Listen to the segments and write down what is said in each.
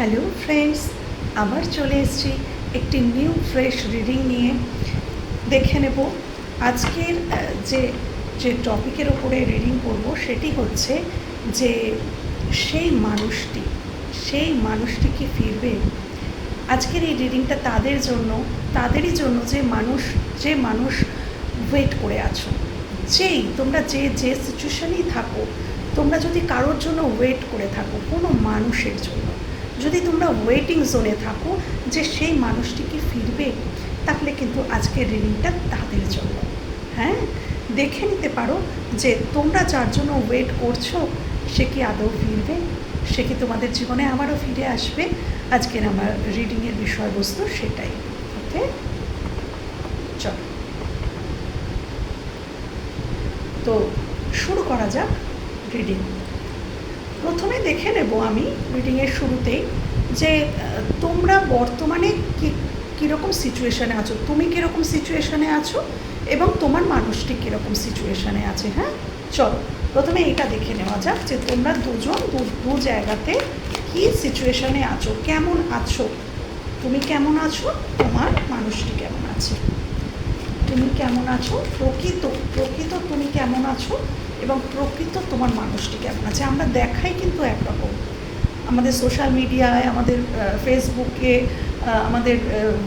Hello friends আবার চলে এসেছি একটি নিউ ফ্রেশ রিডিং নিয়ে। দেখে নেব। আজকের যে যে টপিকের ওপরে রিডিং করব সেটি হচ্ছে যে, সেই মানুষটি সেই মানুষটি কি ফিরবে? আজকের এই রিডিংটা তাদের জন্য, তাদেরই জন্য যে মানুষ যে মানুষ ওয়েট করে আছো। যেই, তোমরা যে যে সিচুয়েশনেই থাকো, তোমরা যদি কারোর জন্য ওয়েট করে থাকো, কোনো মানুষের জন্য। যদি তোমরা ওয়েটিং জোনে থাকো যে সেই মানুষটি কি ফিরবে, তাহলে কিন্তু আজকের রিডিংটা তাদের জন্য। হ্যাঁ? দেখে নিতে পারো যে তোমরা যার জন্য ওয়েট করছ, সে কি আদৌ ফিরবে? সে কি তোমাদের জীবনে আবারও ফিরে আসবে? আজকের আমার রিডিংয়ের বিষয়বস্তু সেটাই। ওকে চলো। তো শুরু করা যাক রিডিং প্রথমে দেখে নেব আমি রিডিংয়ের শুরুতেই যে তোমরা বর্তমানে কি, কীরকম সিচুয়েশানে আছো? তুমি কীরকম সিচুয়েশানে আছো? এবং তোমার মানুষটি কীরকম সিচুয়েশানে আছে? হ্যাঁ? চলো, প্রথমে এটা দেখে নেওয়া যাক যে, তোমরা দুজন দু দু জায়গাতে কী সিচুয়েশানে আছো? কেমন আছো? তুমি কেমন আছো? তোমার মানুষটি কেমন আছে? তুমি কেমন আছো? প্রকৃত প্রকৃত তুমি কেমন আছো? এবং প্রকৃত তোমার মানুষটি কেমন আছে? আমরা দেখাই কিন্তু একরকম। আমাদের সোশ্যাল মিডিয়ায় আমাদের ফেসবুকে আমাদের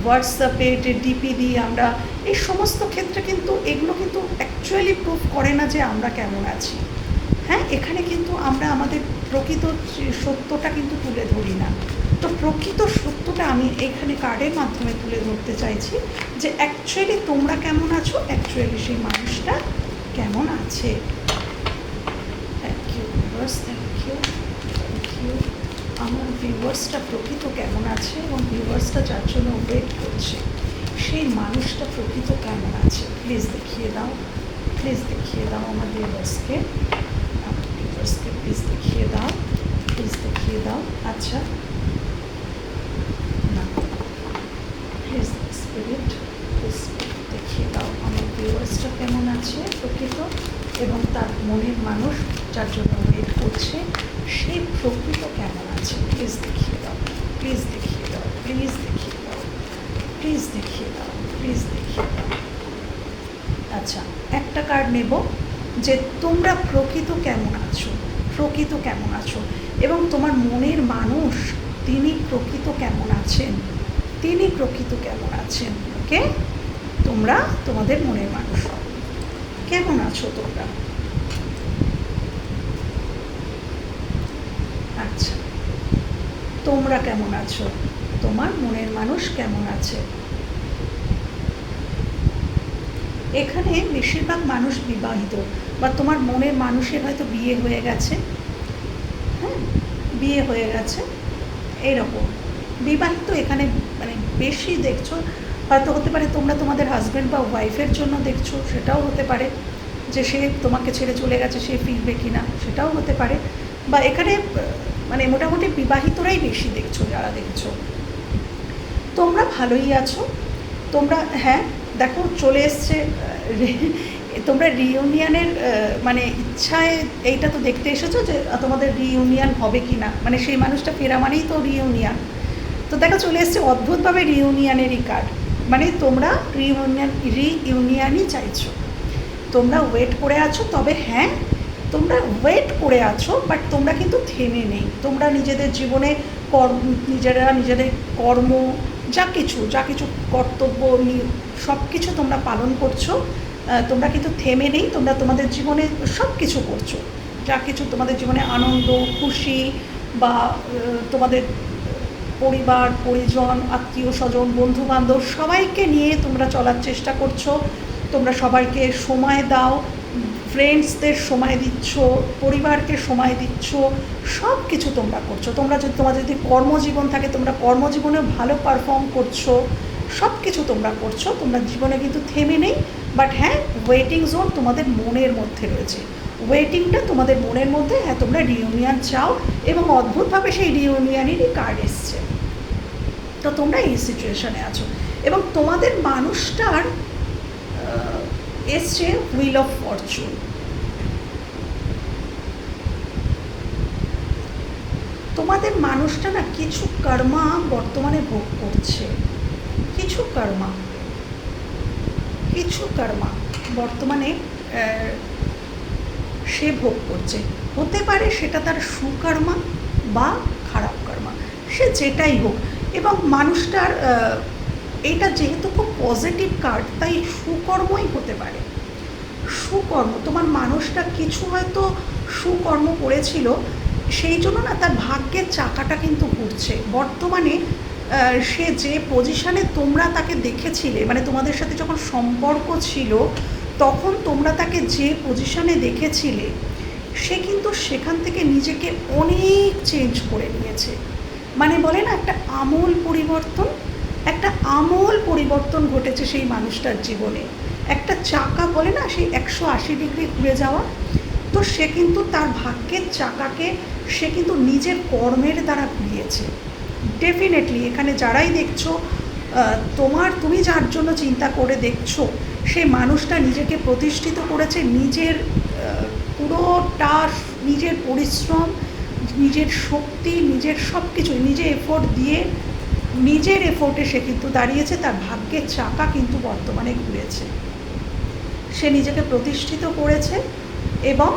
হোয়াটসঅ্যাপে ডিপি দিয়ে আমরা এই সমস্ত ক্ষেত্রে কিন্তু এগুলো কিন্তু অ্যাকচুয়ালি প্রুফ করে না যে আমরা কেমন আছি। হ্যাঁ এখানে কিন্তু আমরা আমাদের প্রকৃত সত্যটা কিন্তু তুলে ধরি না। তো প্রকৃত সত্যটা আমি এখানে কার্ডের মাধ্যমে তুলে ধরতে চাইছি যে অ্যাকচুয়ালি তোমরা কেমন আছো? অ্যাকচুয়ালি সেই মানুষটা কেমন আছে? Viewers thank you thank you আমার ভিউয়ার্সটা প্রকৃত কেমন আছে এবং ভিউয়ার্সটা যার জন্য ওয়েট করছে? সেই মানুষটা প্রকৃত কেমন আছে? প্লিজ দেখিয়ে দাও প্লিজ দেখিয়ে দাও আমার ভিউয়ার্সকে আমার ভিউয়ার্সকে প্লিজ দেখিয়ে দাও প্লিজ দেখিয়ে দাও। আচ্ছা। না। প্লিজ স্পিরিট প্লিজ দেখিয়ে দাও আমার ভিউয়ার্সটা কেমন আছে প্রকৃত এবং তার মনের মানুষ যার জন্য ওয়েট করছে। সেই প্রকৃত কেমন আছে? প্লিজ দেখিয়ে দাও। প্লিজ দেখিয়ে দাও। প্লিজ দেখিয়ে দাও। প্লিজ দেখিয়ে দাও। প্লিজ দেখিয়ে দাও। আচ্ছা একটা কার্ড নেব যে তোমরা প্রকৃত কেমন আছো? প্রকৃত কেমন আছো? এবং তোমার মনের মানুষ তিনি প্রকৃত কেমন আছেন? তিনি প্রকৃত কেমন আছেন? ওকে তোমরা তোমাদের মনের মানুষ। কেমন আছো তোমরা আচ্ছা তোমরা কেমন আছো? তোমার মনের মানুষ কেমন আছে? এখানে বেশিরভাগ মানুষ বিবাহিত, বা তোমার মনের মানুষের হয়তো বিয়ে হয়ে গেছে। হ্যাঁ বিয়ে হয়ে গেছে। এইরকম। বিবাহিত এখানে মানে বেশি দেখছ, হয়তো হতে পারে তোমরা তোমাদের হাজব্যান্ড বা ওয়াইফের জন্য দেখছ, সেটাও হতে পারে যে সে তোমাকে ছেড়ে চলে গেছে, সে ফিরবে কি না সেটাও হতে পারে। বা এখানে মানে মোটামুটি বিবাহিতরাই বেশি দেখছ, যারা দেখছ। তোমরা ভালোই আছো। তোমরা হ্যাঁ দেখো, চলে এসছে তোমরা রিইউনিয়নের মানে ইচ্ছায় এইটা তো দেখতে এসেছ যে তোমাদের রিইউনিয়ন হবে কি না? মানে সেই মানুষটা ফেরা মানেই তো রিইউনিয়ন তো দেখো, চলে এসছে অদ্ভুতভাবে রিইউনিয়নেরই কার্ড মানে তোমরা রিইউনিয়ন রিইউনিয়নই চাইছো। তোমরা ওয়েট করে আছো, তবে হ্যাঁ তোমরা ওয়েট করে আছো বাট তোমরা কিন্তু থেমে নেই। তোমরা নিজেদের জীবনে কর্ম, নিজেরা নিজেদের কর্ম, যা কিছু যা কিছু কর্তব্য সব কিছু তোমরা পালন করছ। তোমরা কিন্তু থেমে নেই, তোমরা তোমাদের জীবনে সব কিছু করছ। যা কিছু তোমাদের জীবনে আনন্দ, খুশি বা তোমাদের পরিবার, পরিজন, আত্মীয় স্বজন বন্ধু বান্ধব সবাইকে নিয়ে তোমরা চলার চেষ্টা করছ। তোমরা সবাইকে সময় দাও ফ্রেন্ডসদের সময় দিচ্ছ, পরিবারকে সময় দিচ্ছ সব কিছু তোমরা করছ। তোমরা যদি তোমার যদি কর্মজীবন থাকে, তোমরা কর্মজীবনে ভালো পারফর্ম করছ সব কিছু তোমরা করছ। তোমরা জীবনে কিন্তু থেমে নেই বাট হ্যাঁ ওয়েটিং জোন তোমাদের মনের মধ্যে রয়েছে। ওয়েটিংটা তোমাদের মনের মধ্যে হ্যাঁ তোমরা রিউনিয়ন চাও এবং অদ্ভুতভাবে সেই রিউনিয়নেরই কার্ড এসছে। তো তোমরা এই সিচুয়েশনে আছো। এবং তোমাদের মানুষটার এসছে হুইল অফ ফরচুন তোমাদের মানুষটা না কিছু কর্মা বর্তমানে ভোগ করছে। কিছু কর্মা। কিছু কর্মা বর্তমানে সে ভোগ করছে। হতে পারে সেটা তার সুকর্মা বা খারাপ কর্মা। সে যেটাই হোক। এবং মানুষটার এটা যেহেতু খুব পজিটিভ কার্ড তাই সুকর্মই হতে পারে। সুকর্ম, তোমার মানুষটা কিছু হয়তো সুকর্ম করেছিল, সেই জন্য না তার ভাগ্যের চাকাটা কিন্তু ঘুরছে। বর্তমানে সে যে পজিশানে তোমরা তাকে দেখেছিলে মানে তোমাদের সাথে যখন সম্পর্ক ছিল, তখন তোমরা তাকে যে পজিশানে দেখেছিলে, সে কিন্তু সেখান থেকে নিজেকে অনেক চেঞ্জ করে নিয়েছে। মানে বলে না, একটা আমূল পরিবর্তন একটা আমূল পরিবর্তন ঘটেছে সেই মানুষটার জীবনে। একটা চাকা বলে না সেই একশো আশি ডিগ্রি ঘুরে যাওয়া। তো সে কিন্তু তার ভাগ্যের চাকাকে সে কিন্তু নিজের কর্মের দ্বারা ঘুরিয়েছে। ডেফিনেটলি এখানে যারাই দেখছ তোমার তুমি যার জন্য চিন্তা করে দেখছ সেই মানুষটা নিজেকে প্রতিষ্ঠিত করেছে নিজের আহ, পুরোটা নিজের পরিশ্রম নিজের শক্তি নিজের সব কিছু নিজে এফোর্ট দিয়ে নিজের এফোর্টে সে কিন্তু দাঁড়িয়েছে, তার ভাগ্যের চাকা কিন্তু বর্তমানে ঘুরেছে। সে নিজেকে প্রতিষ্ঠিত করেছে এবং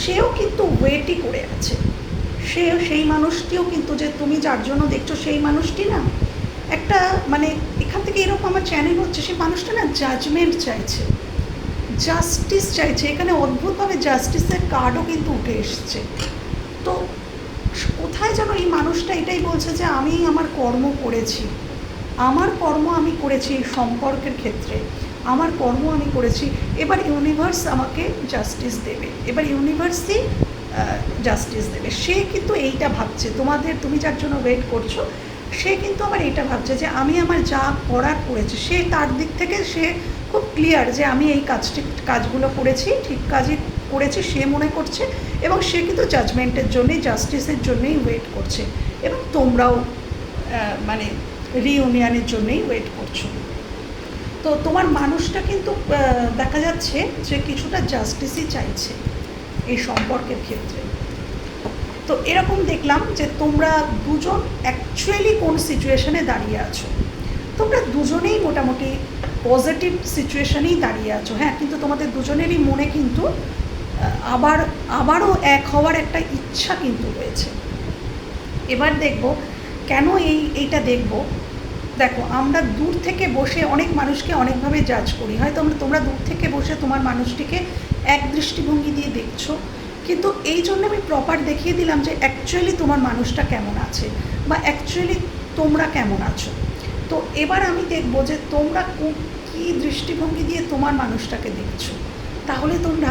সেও কিন্তু ওয়েটই করে আছে। সে সেই মানুষটিও কিন্তু যে তুমি যার জন্য দেখছ সেই মানুষটি না, একটা মানে এখান থেকে এরকম আমার চ্যানেল হচ্ছে সেই মানুষটা না জাজমেন্ট চাইছে। জাস্টিস চাইছে, এখানে অদ্ভুতভাবে জাস্টিসের কার্ডও কিন্তু উঠে এসছে। কোথায় যেন এই মানুষটা এটাই বলছে যে আমি আমার কর্ম করেছি। আমার কর্ম আমি করেছি সম্পর্কের ক্ষেত্রে। আমার কর্ম আমি করেছি। এবার ইউনিভার্স আমাকে জাস্টিস দেবে। এবার ইউনিভার্সই জাস্টিস দেবে। সে কিন্তু এইটা ভাবছে। তোমাদের, তুমি যার জন্য ওয়েট করছ, সে কিন্তু আবার এইটা ভাবছে যে আমি আমার যা করার করেছি, সে তার দিক থেকে সে খুব ক্লিয়ার যে আমি এই কাজটি, কাজগুলো করেছি, ঠিক কাজই করেছি, সে মনে করছে এবং সে কিন্তু জাজমেন্টের জন্যই জাস্টিসের জন্যই ওয়েট করছে। এবং তোমরাও মানে রিউনিয়নের জন্যই ওয়েট করছ। তো তোমার মানুষটা কিন্তু দেখা যাচ্ছে যে কিছুটা জাস্টিসই চাইছে এই সম্পর্কের ক্ষেত্রে। তো এরকম দেখলাম যে তোমরা দুজন অ্যাকচুয়ালি কোন সিচুয়েশনে দাঁড়িয়ে আছো? তোমরা দুজনেই মোটামুটি পজিটিভ সিচুয়েশনেই দাঁড়িয়ে আছো। হ্যাঁ কিন্তু তোমাদের দুজনেরই মনে কিন্তু আবার, আবারও এক হওয়ার একটা ইচ্ছা কিন্তু রয়েছে। এবার দেখব কেন এই, এইটা দেখব। দেখো, আমরা দূর থেকে বসে অনেক মানুষকে অনেকভাবে জাজ করি। হয়তো আমরা, তোমরা দূর থেকে বসে তোমার মানুষটিকে এক দৃষ্টিভঙ্গি দিয়ে দেখছ। কিন্তু এই জন্য আমি প্রপার দেখিয়ে দিলাম যে অ্যাকচুয়ালি তোমার মানুষটা কেমন আছে বা অ্যাকচুয়ালি তোমরা কেমন আছো। তো এবার আমি দেখব যে তোমরা কো- দৃষ্টিভঙ্গি দিয়ে তোমার মানুষটাকে দেখছ। তাহলে তোমরা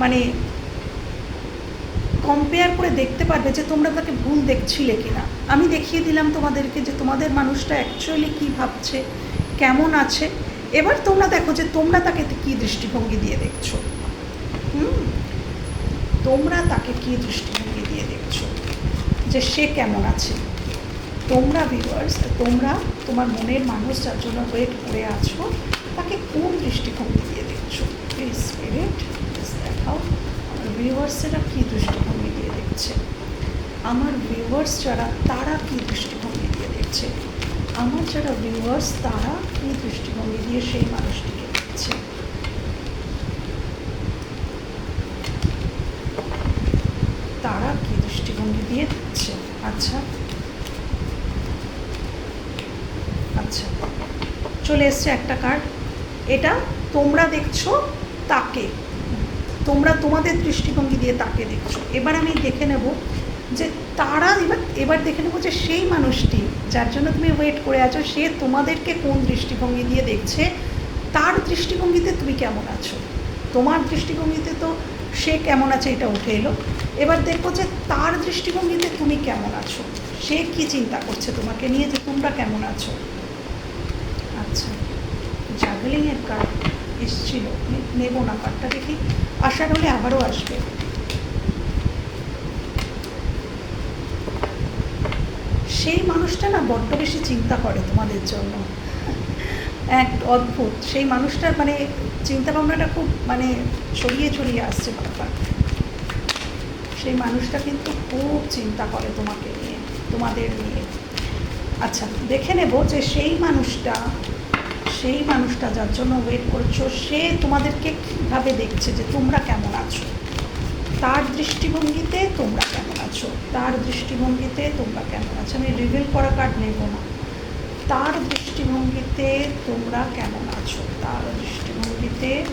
মানে কম্পেয়ার করে দেখতে পারবে যে তোমরা তাকে ভুল দেখছিলে কি না আমি দেখিয়ে দিলাম তোমাদেরকে যে তোমাদের মানুষটা অ্যাকচুয়ালি কী ভাবছে, কেমন আছে। এবার তোমরা দেখো যে তোমরা তাকে কী দৃষ্টিভঙ্গি দিয়ে দেখছ। হুম? তোমরা তাকে কী দৃষ্টিভঙ্গি দিয়ে দেখছ? যে সে কেমন আছে। তোমরা ভিউয়ার্স তোমরা তোমার মনের মানুষ যার জন্য ওয়েট করে আছো, তাকে কোন দৃষ্টিভঙ্গি দিয়ে দেখছ? প্লিজ স্পিরিট দেখাও। ভিউয়ার্সেরা কী দৃষ্টিভঙ্গি দিয়ে দেখছে? আমার ভিউয়ার্স যারা, তারা কী দৃষ্টিভঙ্গি দিয়ে দেখছে? আমার যারা ভিউয়ার্স তারা কী দৃষ্টিভঙ্গি দিয়ে সেই মানুষটিকে দেখছে? তারা কী দৃষ্টিভঙ্গি দিয়ে দেখছে? আচ্ছা। আচ্ছা। চলে এসছে একটা কার্ড এটা তোমরা দেখছ তাকে। তোমরা তোমাদের দৃষ্টিভঙ্গি দিয়ে তাকে দেখছ এবার আমি দেখে নেব যে তারা এবার এবার দেখে নেব যে সেই মানুষটি যার জন্য তুমি ওয়েট করে আছো, সে তোমাদেরকে কোন দৃষ্টিভঙ্গি দিয়ে দেখছে, তার দৃষ্টিভঙ্গিতে তুমি কেমন আছো? তোমার দৃষ্টিভঙ্গিতে তো সে কেমন আছে এটা উঠে এলো। এবার দেখব যে তার দৃষ্টিভঙ্গিতে তুমি কেমন আছো? সে কি চিন্তা করছে তোমাকে নিয়ে যে তোমরা কেমন আছো? আচ্ছা জাগলিংয়ের কার্ড এসছিল। নেব না কার্ডটা দেখি। আসার হলে আবারও আসবে। সেই মানুষটা না বড্ড বেশি চিন্তা করে তোমাদের জন্য। এক অদ্ভুত। সেই মানুষটার মানে চিন্তা ভাবনাটা খুব মানে ছড়িয়ে ছড়িয়ে আসছে ব্যাপার সেই মানুষটা কিন্তু খুব চিন্তা করে তোমাকে নিয়ে, তোমাদের নিয়ে। আচ্ছা দেখে নেব যে সেই মানুষটা সেই মানুষটা যার জন্য ওয়েট করছ, সে তোমাদেরকে কীভাবে দেখছে যে তোমরা কেমন আছো? তার দৃষ্টিভঙ্গিতে তোমরা কেমন আছো? তার দৃষ্টিভঙ্গিতে তোমরা কেমন আছো? আমি রিভিল করা কার্ড নেব না। তার দৃষ্টিভঙ্গিতে তোমরা কেমন আছো? তার দৃষ্টিভঙ্গিতে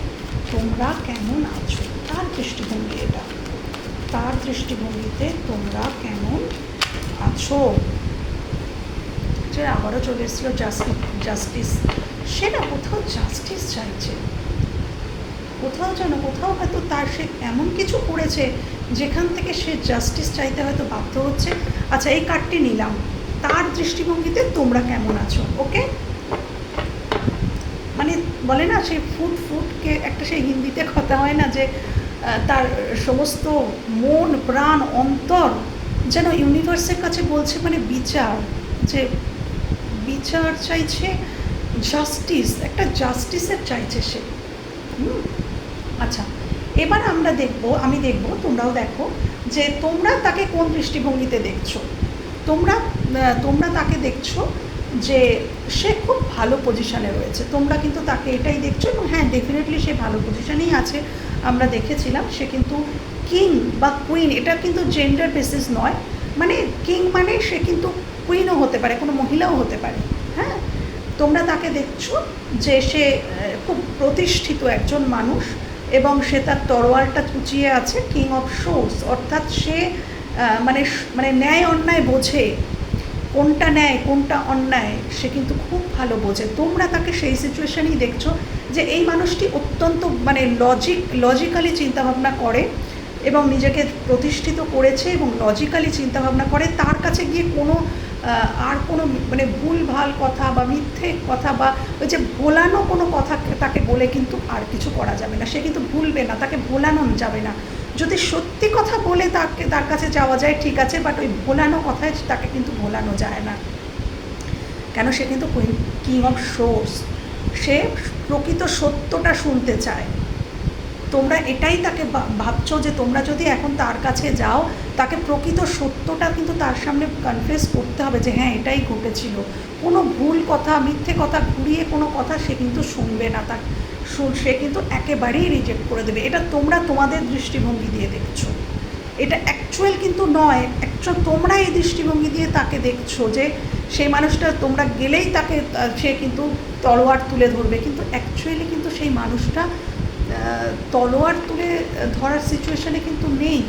তোমরা কেমন আছো? তার দৃষ্টিভঙ্গি এটা। তার দৃষ্টিভঙ্গিতে তোমরা কেমন আছো? যে আবারও চলে এসেছিল জাস্টিস জাস্টিস সে না কোথাও জাস্টিস চাইছে। কোথাও যেন, কোথাও হয়তো তার সে এমন কিছু করেছে, যেখান থেকে সে জাস্টিস চাইতে হয়তো বাধ্য হচ্ছে। আচ্ছা এই কার্ডটি নিলাম। তার দৃষ্টিভঙ্গিতে তোমরা কেমন আছো, ওকে? মানে বলে না সেই ফুট ফুটকে একটা সেই হিন্দিতে কথা হয় না যে তার সমস্ত মন, প্রাণ, অন্তর যেন ইউনিভার্সের কাছে বলছে মানে বিচার, যে বিচার চাইছে জাস্টিস একটা জাস্টিসের চাইছে সে। আচ্ছা এবার আমরা দেখব, আমি দেখব, তোমরাও দেখো যে তোমরা তাকে কোন দৃষ্টিভঙ্গিতে দেখছ? তোমরা তোমরা তাকে দেখছ যে সে খুব ভালো পজিশানে রয়েছে। তোমরা কিন্তু তাকে এটাই দেখছ এবং হ্যাঁ ডেফিনেটলি সে ভালো পজিশানেই আছে। আমরা দেখেছিলাম সে কিন্তু কিং বা কুইন এটা কিন্তু জেন্ডার বেসিস নয়। মানে কিং মানে সে কিন্তু কুইনও হতে পারে, কোনো মহিলাও হতে পারে। তোমরা তাকে দেখছ যে সে খুব প্রতিষ্ঠিত একজন মানুষ এবং সে তার তরোয়ালটা উঁচিয়ে আছে কিং অফ শোর্স অর্থাৎ সে মানে মানে ন্যায় অন্যায় বোঝে। কোনটা ন্যায়, কোনটা অন্যায়, সে কিন্তু খুব ভালো বোঝে। তোমরা তাকে সেই সিচুয়েশনেই দেখছ যে এই মানুষটি অত্যন্ত মানে লজিক লজিক্যালি চিন্তাভাবনা করে এবং নিজেকে প্রতিষ্ঠিত করেছে এবং লজিক্যালি চিন্তাভাবনা করে। তার কাছে গিয়ে কোনো আর কোনো মানে ভুল, ভালো কথা বা মিথ্যে কথা বা ওই যে ভোলানো কোনো কথা তাকে বলে কিন্তু আর কিছু করা যাবে না। সে কিন্তু ভুলবে না, তাকে ভোলানো যাবে না। যদি সত্যি কথা বলে তাকে, তার কাছে যাওয়া যায়, ঠিক আছে বাট ওই ভোলানো কথায় তাকে কিন্তু ভোলানো যায় না। কেন? সে কিন্তু কিং অফ শোর্স সে প্রকৃত সত্যটা শুনতে চায়। তোমরা এটাই তাকে ভাবছ যে তোমরা যদি এখন তার কাছে যাও, তাকে প্রকৃত সত্যটা কিন্তু তার সামনে কনফেস করতে হবে যে হ্যাঁ এটাই ঘটেছিল। কোনো ভুল কথা, মিথ্যে কথা, ঘুরিয়ে কোনো কথা সে কিন্তু শুনবে না। তার সে কিন্তু একেবারেই রিজেক্ট করে দেবে। এটা তোমরা তোমাদের দৃষ্টিভঙ্গি দিয়ে দেখছ। এটা অ্যাকচুয়াল কিন্তু নয় অ্যাকচুয়াল তোমরা এই দৃষ্টিভঙ্গি দিয়ে তাকে দেখছ যে সেই মানুষটা তোমরা গেলেই তাকে সে কিন্তু তলোয়ার তুলে ধরবে। কিন্তু অ্যাকচুয়ালি কিন্তু সেই মানুষটা তলোয়ার তুলে ধরার সিচুয়েশনে কিন্তু নেই।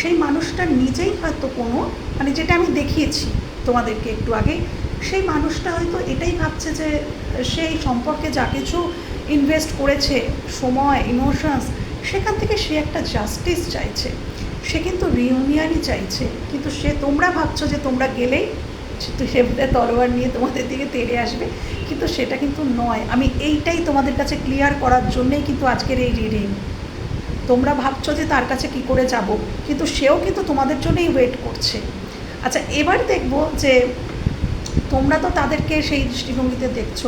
সেই মানুষটা নিজেই হয়তো কোনো মানে যেটা আমি দেখিয়েছি তোমাদেরকে একটু আগে, সেই মানুষটা হয়তো এটাই ভাবছে যে সেই সম্পর্কে যা কিছু ইনভেস্ট করেছে, সময় ইমোশনস সেখান থেকে সে একটা জাস্টিস চাইছে। সে কিন্তু রিউনিয়নই চাইছে। কিন্তু সে, তোমরা ভাবছ যে তোমরা গেলেই সে তলোয়ার নিয়ে তোমাদের দিকে তেড়ে আসবে, কিন্তু সেটা কিন্তু নয়। আমি এইটাই তোমাদের কাছে ক্লিয়ার করার জন্যেই কিন্তু আজকের এই রিডিং তোমরা ভাবছ যে তার কাছে কি করে যাব, কিন্তু সেও কিন্তু তোমাদের জন্যই ওয়েট করছে। আচ্ছা এবার দেখব যে তোমরা তো তাদেরকে সেই দৃষ্টিভঙ্গিতে দেখছ,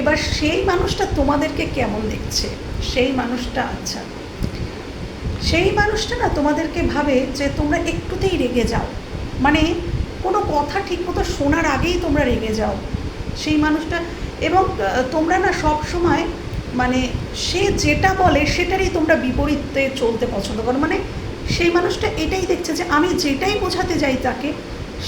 এবার সেই মানুষটা তোমাদেরকে কেমন দেখছে? সেই মানুষটা আচ্ছা। সেই মানুষটা না তোমাদেরকে ভাবে যে তোমরা একটুতেই রেগে যাও। মানে কোনো কথা ঠিকমতো শোনার আগেই তোমরা রেগে যাও। সেই মানুষটা, এবং তোমরা না সব সময় মানে সে যেটা বলে সেটারই তোমরা বিপরীতে চলতে পছন্দ করো। মানে সেই মানুষটা এটাই দেখছে যে আমি যেটাই বোঝাতে যাই তাকে,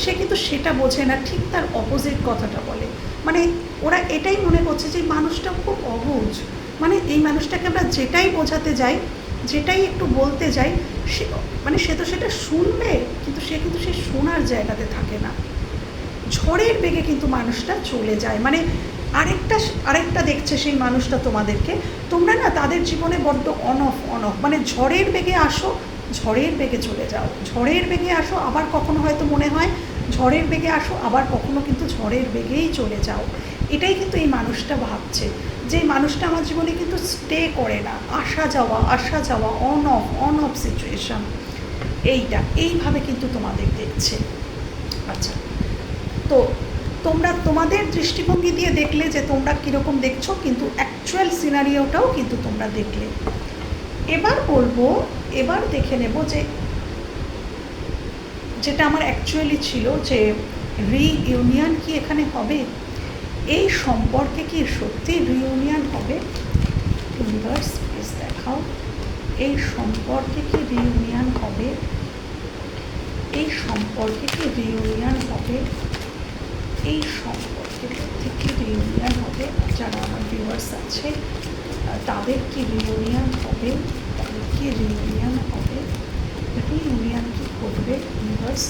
সে কিন্তু সেটা বোঝে না, ঠিক তার অপোজিট কথাটা বলে। মানে ওরা এটাই মনে করছে যে মানুষটা খুব অবুঝ মানে এই মানুষটাকে আমরা যেটাই বোঝাতে যাই, যেটাই একটু বলতে যাই, সে মানে সে তো সেটা শুনবে, কিন্তু সে কিন্তু সে শোনার জায়গাতে থাকে না। ঝড়ের বেগে কিন্তু মানুষটা চলে যায়। মানে আরেকটা আরেকটা দেখছে সেই মানুষটা তোমাদেরকে। তোমরা না তাদের জীবনে বড্ড অন অফ অন অফ মানে ঝড়ের বেগে আসো, ঝড়ের বেগে চলে যাও। ঝড়ের বেগে আসো, আবার কখনো হয়তো মনে হয় ঝড়ের বেগে আসো, আবার কখনো কিন্তু ঝড়ের বেগেই চলে যাও। এটাই কিন্তু এই মানুষটা ভাবছে। যে মানুষটা আমার জীবনে কিন্তু স্টে করে না। আসা যাওয়া আসা যাওয়া on off on off situation এইটা, এইভাবে কিন্তু তোমাদের দেখছে। আচ্ছা তো তোমরা তোমাদের দৃষ্টিভঙ্গি দিয়ে দেখলে যে তোমরা কীরকম দেখছ, কিন্তু অ্যাকচুয়াল সিনারিওটাও কিন্তু তোমরা দেখলে। এবার বলব, এবার দেখে নেব যে, যেটা আমার অ্যাকচুয়ালি ছিল যে রিইউনিয়ন কি এখানে হবে? এই সম্পর্কে কি সত্যি রিইউনিয়ন হবে? ইউনিভার্স প্লিজ দেখাও। এই সম্পর্কে কি রিইউনিয়ন হবে? এই সম্পর্কে কি রিউনিয়ন হবে? এই সম্পর্কে থেকে রিইউনিয়ন হবে? যারা আমার ভিউয়ার্স আছে তাদের কি রিইউনিয়ন হবে? তাদের কি রিইউনিয়ন হবে? রিইউনিয়ন কি করবে ইউনিভার্স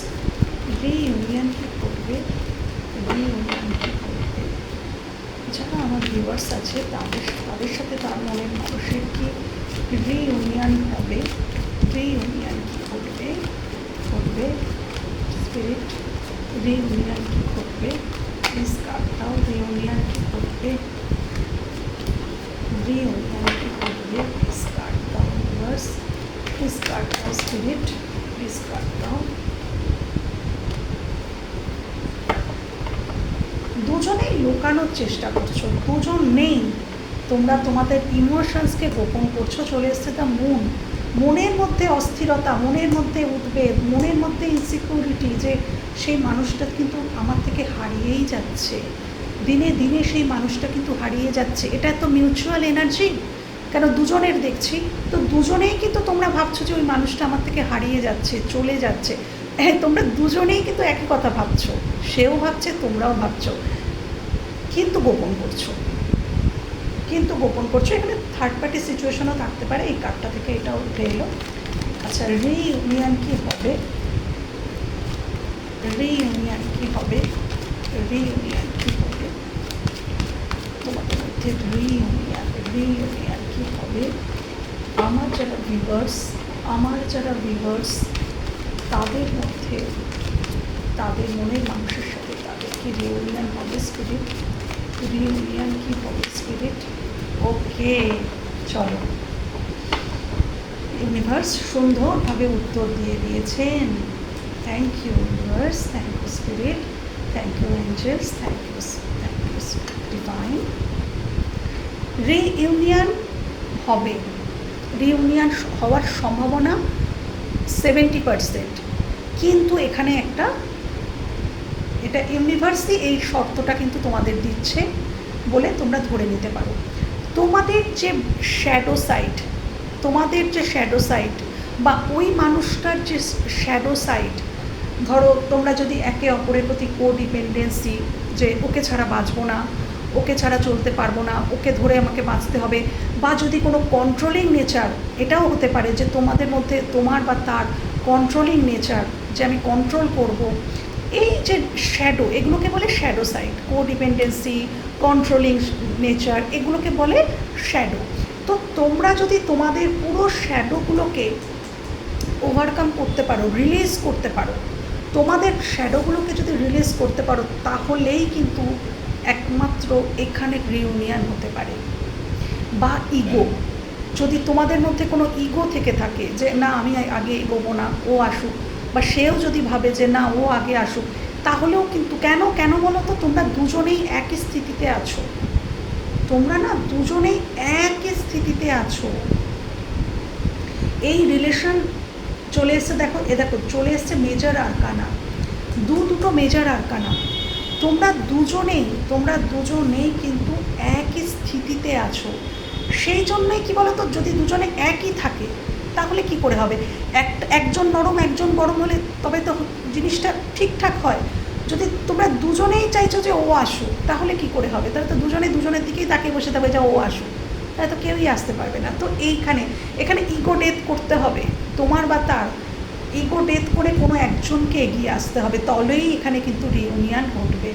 রিইউনিয়ন কি করবে? রিইউনিয়ন কি করবে? যারা আমার ভিউয়ার্স আছে, তাদের তাদের সাথে তার মনের মানুষের কি রিইউনিয়ন হবে রিইউনিয়ন কি করবে করবে স্পিরিট রিইউনিয়ন কি করবে প্লিজ কার্ডটাও রিইউনিয়ন কি করবে রিইউনিয়ন কি করবে প্লিজ কার্ড দাও ভিউয়ার্স প্লিজ কার্ড দাও স্পিরিট প্লিজ দুজনেই লুকানোর চেষ্টা করছ, দুজন নেই। তোমরা তোমাদের ইমোশনসকে গোপন করছ, চলে এসছে দ্য মন মনের মধ্যে অস্থিরতা, মনের মধ্যে উদ্বেগ, মনের মধ্যে ইনসিকিউরিটি যে সেই মানুষটা কিন্তু আমার থেকে হারিয়েই যাচ্ছে। দিনে দিনে সেই মানুষটা কিন্তু হারিয়ে যাচ্ছে। এটা তো মিউচুয়াল এনার্জি কেন দুজনের দেখছি? তো দুজনেই কিন্তু তোমরা ভাবছ যে ওই মানুষটা আমার থেকে হারিয়ে যাচ্ছে, চলে যাচ্ছে। হ্যাঁ তোমরা দুজনেই কিন্তু একই কথা ভাবছ। সেও ভাবছে, তোমরাও ভাবছ। কিন্তু গোপন করছ। কিন্তু গোপন করছ। এখানে থার্ড পার্টি সিচুয়েশনও থাকতে পারে। এই কার্ডটা থেকে এটা উঠে এলো। আচ্ছা রিইউনিয়ন কি হবে? রিইউনিয়ন কি হবে? রিইউনিয়ন কি হবে? তোমাদের মধ্যে রিইউনিয়ন রিইউনিয়ন কি হবে? আমার যারা ভিভার্স আমার যারা ভিভার্স তাদের মধ্যে, তাদের মনের মানুষের সাথে তাদের কি রিউনিয়ন হবে স্পিরিট রিউনিয়ন কি হবে স্পিরিট ওকে, চলো। ইউনিভার্স সুন্দরভাবে উত্তর দিয়ে দিয়েছেন। Thank you universe thank you spirit thank you angels thank you thank you divine reunion হবে। রিউনিয়ন হওয়ার সম্ভাবনা সেভেন্টি পারসেন্ট কিন্তু এখানে একটা, এটা ইউনিভার্সই এই শর্তটা কিন্তু তোমাদের দিচ্ছে বলে তোমরা ধরে নিতে পারো। তোমাদের যে শ্যাডো সাইড তোমাদের যে শ্যাডো সাইড বা ওই মানুষটার যে শ্যাডো সাইড ধরো তোমরা যদি একে অপরের প্রতি কোডিপেন্ডেন্সি যে ওকে ছাড়া বাঁচবো না, ওকে ছাড়া চলতে পারব না, ওকে ধরে আমাকে বাঁচতে হবে, বা যদি কোনো কন্ট্রোলিং নেচার এটাও হতে পারে যে তোমাদের মধ্যে তোমার বা তার কন্ট্রোলিং নেচার যে আমি কন্ট্রোল করব, এই যে শ্যাডো এগুলোকে বলে shadow side codependency controlling nature এগুলোকে বলে শ্যাডো তো তোমরা যদি তোমাদের পুরো শ্যাডোগুলোকে ওভারকাম করতে পারো রিলিজ করতে পারো, তোমাদের শ্যাডোগুলোকে যদি রিলিজ করতে পারো, তাহলেই কিন্তু একমাত্র এখানে রিউনিয়ন হতে পারে। বা ইগো যদি তোমাদের মধ্যে কোনো ইগো থেকে থাকে যে, না, আমি আগে এগোবো না, ও আসুক, বা সেও যদি ভাবে যে, না, ও আগে আসুক তাহলেও কিন্তু কেন কেন বলো তো? তোমরা দুজনেই একই স্থিতিতে আছো। তোমরা না দুজনেই একই স্থিতিতে আছো। এই রিলেশন চলে এসছে, দেখো, এ দেখো, চলে এসছে মেজর আরকানা দু দুটো মেজর আরকানা তোমরা দুজনেই তোমরা দুজনেই কিন্তু একই স্থিতিতে আছো। সেই জন্যই কি বলো তো? যদি দুজনে একই থাকে, তাহলে কি করে হবে? এক একজন নরম, একজন গরম হলে তবে তো জিনিসটা ঠিকঠাক হয়। যদি তোমরা দুজনেই চাইছো যে ও আসুক, তাহলে কি করে হবে? তাহলে তো দুজনে দুজনের দিকেই তাকিয়ে বসে থাকবে যে ও আসুক। তাহলে তো কেউই আসতে পারবে না। তো এইখানে, এখানে ইগো ডেথ করতে হবে। তোমার বা তার ইগো ডেথ করে কোনো একজনকে এগিয়ে আসতে হবে। তবেই এখানে কিন্তু রিউনিয়ন ঘটবে।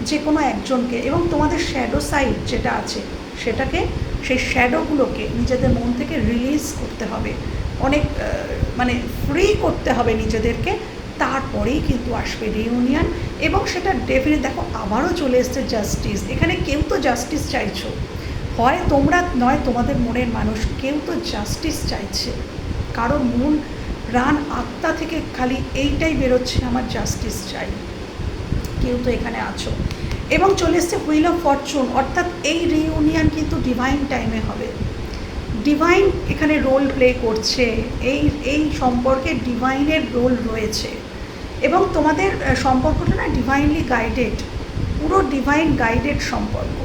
যে কোনো একজনকে। এবং তোমাদের শ্যাডো সাইড যেটা আছে, সেটাকে, সেই শ্যাডোগুলোকে নিজেদের মন থেকে রিলিজ করতে হবে। অনেক মানে ফ্রি করতে হবে নিজেদেরকে। তারপরেই কিন্তু আসবে রিউনিয়ন এবং সেটা ডেফিনেট দেখো, আবারও চলে এসছে জাস্টিস এখানে কেউ তো জাস্টিস চাইছো। হয় তোমরা, নয় তোমাদের মনের মানুষ, কেউ তো জাস্টিস চাইছে। কারও মন, প্রাণ, আত্মা থেকে খালি এইটাই বেরোচ্ছে, আমার জাস্টিস চাই। কেউ তো এখানে আছো। এবং চলে এসছে হুইল অফ ফরচুন অর্থাৎ এই রিউনিয়ন কিন্তু ডিভাইন টাইমে হবে। ডিভাইন এখানে রোল প্লে করছে। এই এই সম্পর্কে ডিভাইনের রোল রয়েছে। এবং তোমাদের সম্পর্কটা না ডিভাইনলি গাইডেড পুরো ডিভাইন গাইডেড সম্পর্ক।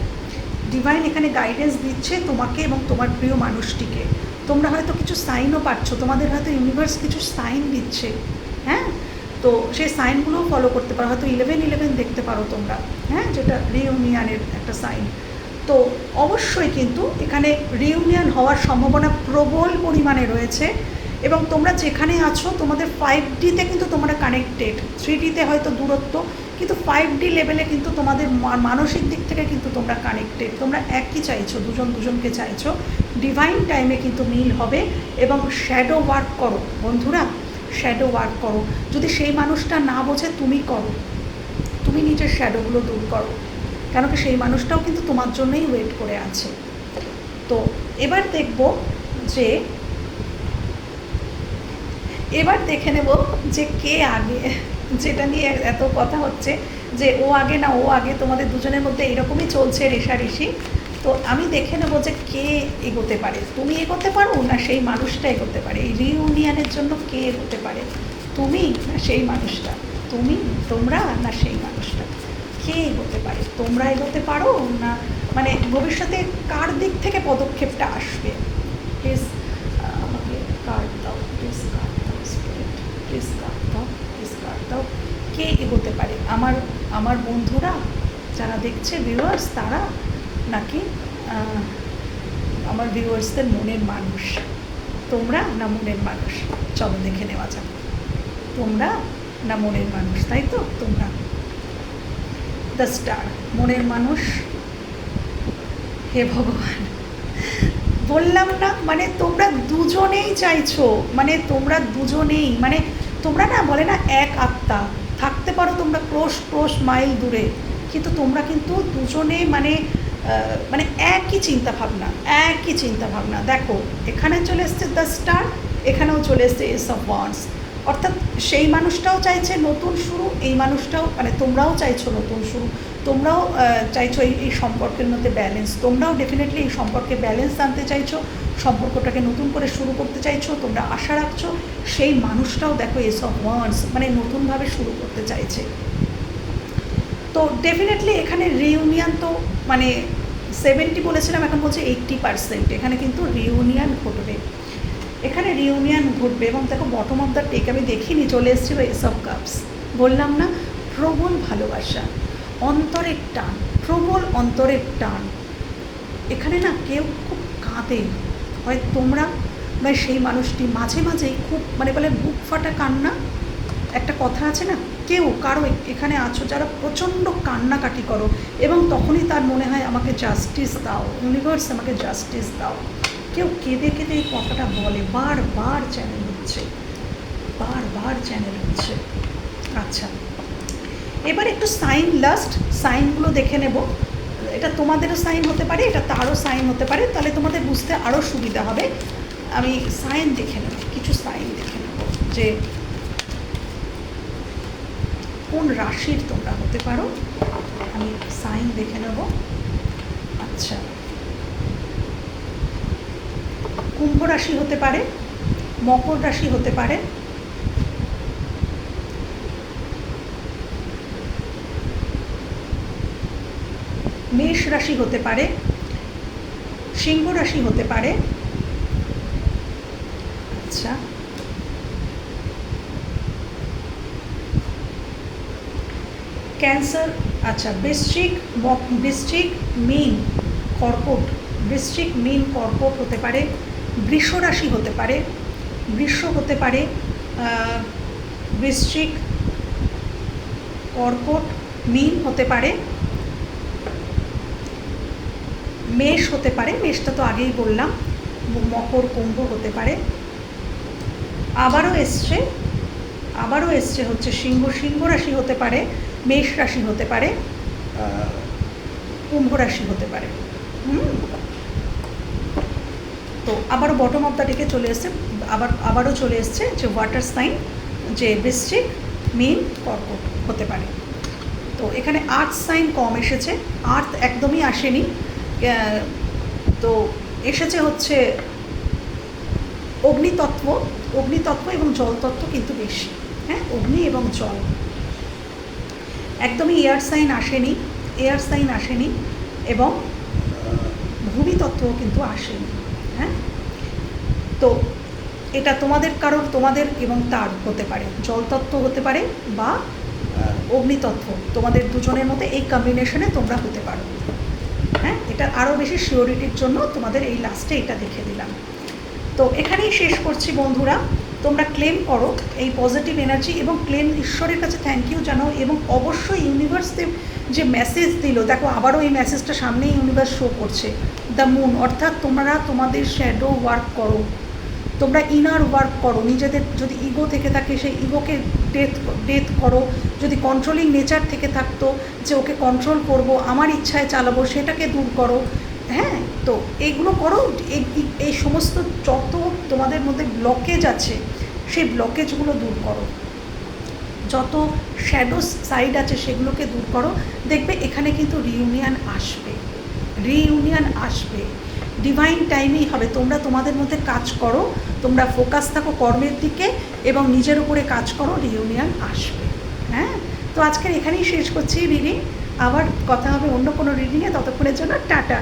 ডিভাইন এখানে গাইডেন্স দিচ্ছে তোমাকে এবং তোমার প্রিয় মানুষটিকে। তোমরা হয়তো কিছু সাইনও পাচ্ছ। তোমাদের হয়তো ইউনিভার্স কিছু সাইন দিচ্ছে। হ্যাঁ? তো সেই সাইনগুলোও ফলো করতে পারো। হয়তো ইলেভেন ইলেভেন দেখতে পারো তোমরা। হ্যাঁ? যেটা রিউনিয়নের একটা সাইন তো অবশ্যই কিন্তু এখানে রিউনিয়ন হওয়ার সম্ভাবনা প্রবল পরিমাণে রয়েছে এবং তোমরা যেখানে আছো, তোমাদের ফাইভ ডিতে কিন্তু তোমরা কানেক্টেড থ্রি ডিতে হয়তো দূরত্ব, কিন্তু ফাইভ ডি লেভেলে কিন্তু তোমাদের মানসিক দিক থেকে কিন্তু তোমরা কানেক্টেড তোমরা একই চাইছো, দুজন দুজনকে চাইছো। ডিভাইন টাইমে কিন্তু মিল হবে এবং শ্যাডো ওয়ার্ক করো। বন্ধুরা শ্যাডো ওয়ার্ক করো। যদি সেই মানুষটা না বোঝে, তুমি করো। তুমি নিজের শ্যাডোগুলো দূর করো। কেন কি সেই মানুষটাও কিন্তু তোমার জন্যই ওয়েট করে আছে। তো এবার দেখব যে, এবার দেখে নেব যে কে আগে, যেটা নিয়ে এত কথা হচ্ছে, যে ও আগে না ও আগে তোমাদের দুজনের মধ্যে এরকমই চলছে রেশারেশি। তো আমি দেখে নেব যে কে এগোতে পারে। তুমি এগোতে পারো না সেই মানুষটা এগোতে পারে? এই রিউনিয়নের জন্য কে এগোতে পারে? তুমি না সেই মানুষটা? তুমি, তোমরা না সেই মানুষটা? কে এগোতে পারে? তোমরা এগোতে পারো না? মানে ভবিষ্যতে কার দিক থেকে পদক্ষেপটা আসবে? প্লিজ আমাকে কার্ড দাও প্লিজ কার্ড দাও স্পিরিট প্লিজ কার্ড দাও প্লিজ কার্ড দাও। কে এগোতে পারে? আমার আমার বন্ধুরা, যারা দেখছে ভিউয়ার্স তারা নাকি আমার ভিউয়ার্সদের মনের মানুষ? তোমরা না মনের মানুষ? চলো দেখে নেওয়া যাক। তোমরা না মনের মানুষ, তাই তো? তোমরা দ্য স্টার। মনের মানুষ, হে ভগবান। বললাম না মানে তোমরা দুজনেই চাইছো মানে তোমরা দুজনেই মানে তোমরা না বলে না এক আত্মা, থাকতে পারো তোমরা ক্রোশ ক্রোশ মাইল দূরে, কিন্তু তোমরা কিন্তু দুজনে মানে মানে একই চিন্তা ভাবনা, একই চিন্তা ভাবনা। দেখো, এখানে চলে এসছে দ্য স্টার, এখানেও চলে এসছে এস অফ ওয়ান্স অর্থাৎ সেই মানুষটাও চাইছে নতুন শুরু, এই মানুষটাও মানে তোমরাও চাইছো নতুন শুরু, তোমরাও চাইছো এই এই সম্পর্কের মধ্যে ব্যালেন্স তোমরাও ডেফিনেটলি এই সম্পর্কে ব্যালেন্স আনতে চাইছো, সম্পর্কটাকে নতুন করে শুরু করতে চাইছো, তোমরা আশা রাখছো, সেই মানুষটাও দেখো এস অফ ওয়ান্স মানে নতুনভাবে শুরু করতে চাইছে। তো ডেফিনেটলি এখানে রিউনিয়ন তো মানে সেভেন্টি বলেছিলাম, এখন বলছে এইট্টি পার্সেন্ট এখানে কিন্তু রিউনিয়ন ঘটবে। এখানে রিউনিয়ন ঘটবে এবং দেখো বটম অফ দ্য টেক আমি দেখিনি, চলে এসেছিল এসব কাপস বললাম না, প্রবল ভালোবাসা, অন্তরের টান, প্রবল অন্তরের টান। এখানে না কেউ খুব কাঁদে। হয় তোমরা, নয় সেই মানুষটি। মাঝে মাঝেই খুব মানে বলে বুক ফাটা কান্না। একটা কথা আছে না, কেউ কারও এখানে আছো যারা প্রচণ্ড কান্নাকাটি করো, এবং তখনই তার মনে হয় আমাকে জাস্টিস দাও ইউনিভার্স আমাকে জাস্টিস দাও। কেউ কেঁদে কেঁদে এই কথাটা বলে, বারবার চ্যানেল হচ্ছে, বারবার চ্যানেল হচ্ছে। আচ্ছা এবার একটু সাইন লাস্ট সাইনগুলো দেখে নেব। এটা তোমাদেরও সাইন হতে পারে, এটা তারও সাইন হতে পারে, তাহলে তোমাদের বুঝতে আরও সুবিধা হবে। আমি সাইন দেখে নেব, কিছু সাইন দেখে নেব যে কোন রাশির তোমরা হতে পারো। আমি সাইন দেখে নেব। আচ্ছা। কুম্ভ রাশি হতে পারে, মকর রাশি হতে পারে। মেষ রাশি হতে পারে, সিংহ রাশি হতে পারে। আচ্ছা। ক্যান্সার আচ্ছা বৃশ্চিক বৃশ্চিক মিন কর্কট, বৃশ্চিক মিন কর্কট হতে পারে। বৃষ রাশি হতে পারে বৃষ হতে পারে বৃশ্চিক কর্কট মিন হতে পারে মেষ হতে পারে মেষটা তো আগেই বললাম মকর কুম্ভ হতে পারে। আবারও এসছে আবারও এসছে হচ্ছে সিংহ সিংহ রাশি হতে পারে মেষ রাশি হতে পারে কুম্ভ রাশি হতে পারে। হুম? তো আবারও বটম অফ দ্য ডেকে চলে এসছে, আবার, আবারও চলে এসছে যে ওয়াটার সাইন যে বৃশ্চিক মিন কর্কট হতে পারে। তো এখানে আর্থ সাইন কম এসেছে আর্থ একদমই আসেনি তো এসেছে হচ্ছে অগ্নিতত্ত্ব অগ্নিতত্ত্ব এবং জলতত্ত্ব কিন্তু বেশি হ্যাঁ? অগ্নি এবং জল। একদমই এয়ার সাইন আসেনি এয়ার সাইন আসেনি এবং ভূমিতত্ত্বও কিন্তু আসেনি। হ্যাঁ? তো এটা তোমাদের কারোর তোমাদের এবং তার হতে পারে। জলতত্ত্ব হতে পারে বা অগ্নিতত্ত্ব। তোমাদের দুজনের মধ্যে এই কম্বিনেশনে তোমরা হতে পারো। হ্যাঁ? এটা আরও বেশি শিওরিটির জন্য তোমাদের এই লাস্টে এটা দেখে দিলাম। তো এখানেই শেষ করছি বন্ধুরা। তোমরা ক্লেম করো এই পজিটিভ এনার্জি এবং ক্লেম ঈশ্বরের কাছে থ্যাংক ইউ জানাও এবং অবশ্যই ইউনিভার্সে যে মেসেজ দিল, দেখো আবারও এই মেসেজটা সামনে ইউনিভার্স শো করছে দ্য মুন অর্থাৎ তোমরা তোমাদের শ্যাডো ওয়ার্ক করো, তোমরা ইনার ওয়ার্ক করো, নিজেদের যদি ইগো থেকে থাকে, সেই ইগোকে ডেথ ডেথ করো, যদি কন্ট্রোলিং নেচার থেকে থাকতো, যে ওকে কন্ট্রোল করব, আমার ইচ্ছায় চালাবো, সেটাকে দূর করো হ্যাঁ তো এইগুলো করো, এই সমস্ত যত তোমাদের মধ্যে ব্লকেজ আছে, সেই ব্লকেজগুলো দূর করো। যত শ্যাডো সাইড আছে সেগুলোকে দূর করো, দেখবে এখানে কিন্তু রিউনিয়ন আসবে। রিইউনিয়ন আসবে। ডিভাইন টাইমেই হবে। তোমরা তোমাদের মধ্যে কাজ করো, তোমরা ফোকাস থাকো কর্মের দিকে এবং নিজের উপরে কাজ করো রিউনিয়ন আসবে। হ্যাঁ? তো আজকের এখানেই শেষ করছি রিডিং আবার কথা হবে অন্য কোনো রিডিংয়ে ততক্ষণের জন্য টাটা।